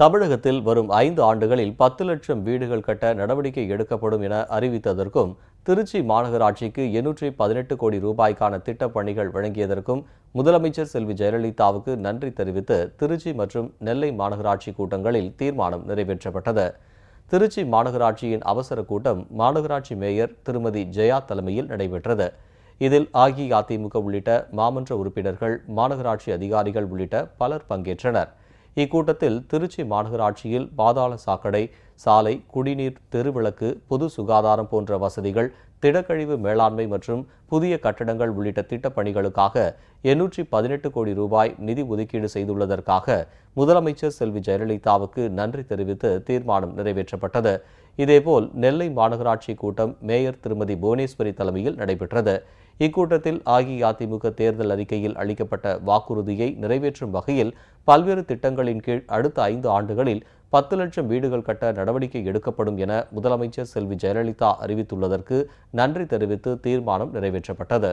தமிழகத்தில் வரும் ஐந்து ஆண்டுகளில் பத்து லட்சம் வீடுகள் கட்ட நடவடிக்கை எடுக்கப்படும் என அறிவித்ததற்கும் திருச்சி மாநகராட்சிக்கு எண்ணூற்றி பதினெட்டு கோடி ரூபாய்க்கான திட்டப் பணிகள் வழங்கியதற்கும் முதலமைச்சர் செல்வி ஜெயலலிதாவுக்கு நன்றி தெரிவித்து திருச்சி மற்றும் நெல்லை மாநகராட்சி கூட்டங்களில் தீர்மானம் நிறைவேற்றப்பட்டது. திருச்சி மாநகராட்சியின் அவசர கூட்டம் மாநகராட்சி மேயர் திருமதி ஜெயா தலைமையில் நடைபெற்றது. இதில் அஇஅதிமுக உள்ளிட்ட மாமன்ற உறுப்பினர்கள் மாநகராட்சி அதிகாரிகள் உள்ளிட்ட பலர் பங்கேற்றனர். இக்கூட்டத்தில் திருச்சி மாநகராட்சியில் பாதாள சாக்கடை சாலை குடிநீர் தெருவிளக்கு பொது சுகாதாரம் போன்ற வசதிகள் திடக்கழிவு மேலாண்மை மற்றும் புதிய கட்டடங்கள் உள்ளிட்ட திட்டப் பணிகளுக்காக எண்ணூற்றி பதினெட்டு கோடி ரூபாய் நிதி ஒதுக்கீடு செய்துள்ளதற்காக முதலமைச்சர் செல்வி ஜெயலலிதாவுக்கு நன்றி தெரிவித்து தீர்மானம் நிறைவேற்றப்பட்டது. இதேபோல் நெல்லை மாநகராட்சி கூட்டம் மேயர் திருமதி புவனேஸ்வரி தலைமையில் நடைபெற்றது. இக்கூட்டத்தில் அஇஅதிமுக தேர்தல் அறிக்கையில் அளிக்கப்பட்ட வாக்குறுதியை நிறைவேற்றும் வகையில் பல்வேறு திட்டங்களின் கீழ் அடுத்த ஐந்து ஆண்டுகளில் பத்து லட்சம் வீடுகள் கட்ட நடவடிக்கை எடுக்கப்படும் என முதலமைச்சர் செல்வி ஜெயலலிதா அறிவித்துள்ளதற்கு நன்றி தெரிவித்து தீர்மானம் நிறைவேற்றப்பட்டது.